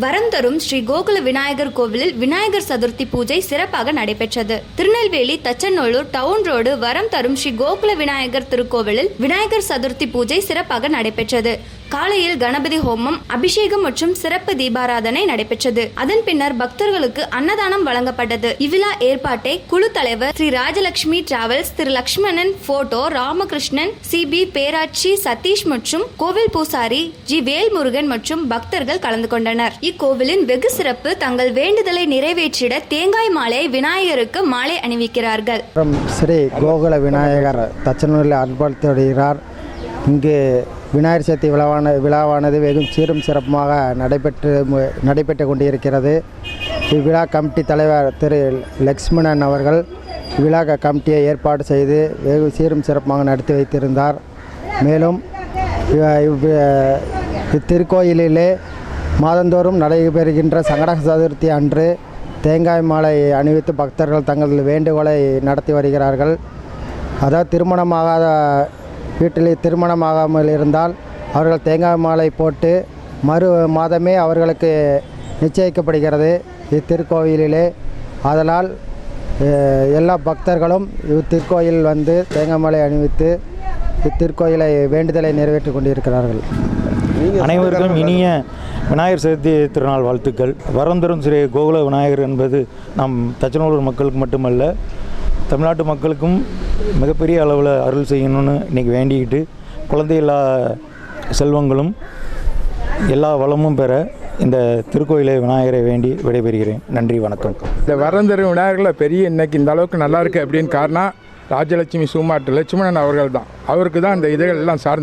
வரம் தரும் ஸ்ரீ கோகுல விநாயகர் கோவிலில் விநாயகர் சதுர்த்தி பூஜை சிறப்பாக நடைபெற்றது. திருநெல்வேலி தச்சநல்லூர் டவுன் ரோடு வரம் தரும் ஸ்ரீ கோகுல விநாயகர் திருக்கோவிலில் விநாயகர் சதுர்த்தி பூஜை சிறப்பாக நடைபெற்றது. காலையில் கணபதி ஹோமம் அபிஷேகம் மற்றும் சிறப்பு தீபாராதனை நடைபெற்றது. அதன் பின்னர் பக்தர்களுக்கு அன்னதானம் வழங்கப்பட்டது. இவ்விழா ஏற்பாட்டை குழு தலைவர் ஸ்ரீ ராஜலட்சுமி டிராவல்ஸ் திரு லக்ஷ்மணன் போட்டோ ராமகிருஷ்ணன் சிபி பேராட்சி சதீஷ் மற்றும் கோவில் பூசாரி ஜி. வேல்முருகன் மற்றும் பக்தர்கள் கலந்து கொண்டனர். இக்கோவிலின் வெகு சிறப்பு தங்கள் வேண்டுதலை நிறைவேற்றிட தேங்காய் மாலை விநாயகருக்கு மாலை அணிவிக்கிறார்கள். ஸ்ரீ கோகுல விநாயகர் தச்சனூரில் அன்பளித்து வருகிறார் இங்கு விநாயகர் சதுர்த்தி விழாவான விழாவானது வெகும் சீரும் சிறப்புமாக நடைபெற்று நடைபெற்று கொண்டிருக்கிறது. இவ்விழா கமிட்டி தலைவர் திரு லக்ஷ்மணன் அவர்கள் விழா கமிட்டியை ஏற்பாடு செய்து வெகு சீரும் சிறப்பாக நடத்தி வைத்திருந்தார். மேலும் இவ- இவ்- இத்திருக்கோயிலிலே மாதந்தோறும் நடைபெறுகின்ற சங்கட சதுர்த்தி அன்று தேங்காய் மாலை அணிவித்து பக்தர்கள் தங்கள் வேண்டுகோளை நடத்தி வருகிறார்கள். அதாவது திருமணமாகாத வீட்டில் திருமணமாகாமல் இருந்தால் அவர்கள் தேங்காய் மாலை போட்டு மறு மாதமே அவர்களுக்கு நிச்சயிக்கப்படுகிறது இத்திருக்கோயிலிலே ஆதலால் எல்லா பக்தர்களும் இத்திருக்கோயில் வந்து தேங்காய் மாலை அணிவித்து இத்திருக்கோயிலை வேண்டுதலை நிறைவேற்றிக் கொண்டிருக்கிறார்கள். அனைவருக்கும் இனிய விநாயகர் சதுர்த்தி திருநாள் வாழ்த்துக்கள். வரந்தரும் ஸ்ரீ கோகுல விநாயகர் என்பது நம் தச்சனூர் மக்களுக்கு மட்டுமல்ல தமிழ்நாட்டு மக்களுக்கும் மிகப்பெரிய அளவில் அருள் செய்யணும்னு இன்றைக்கி வேண்டிக்கிட்டு குழந்தை இல்லா செல்வங்களும் எல்லா வளமும் பெற இந்த திருக்கோயிலை விநாயகரை வேண்டி விடைபெறுகிறேன். நன்றி வணக்கம். இந்த வரந்தரும் விநாயகரில் பெரிய இன்னைக்கு இந்த அளவுக்கு நல்லா இருக்குது அப்படின்னு காரணம் ராஜலட்சுமி சூமாட்டு லட்சுமணன் அவர்கள் தான் அவருக்கு தான் இந்த இதழ் எல்லாம் சார்ந்தது.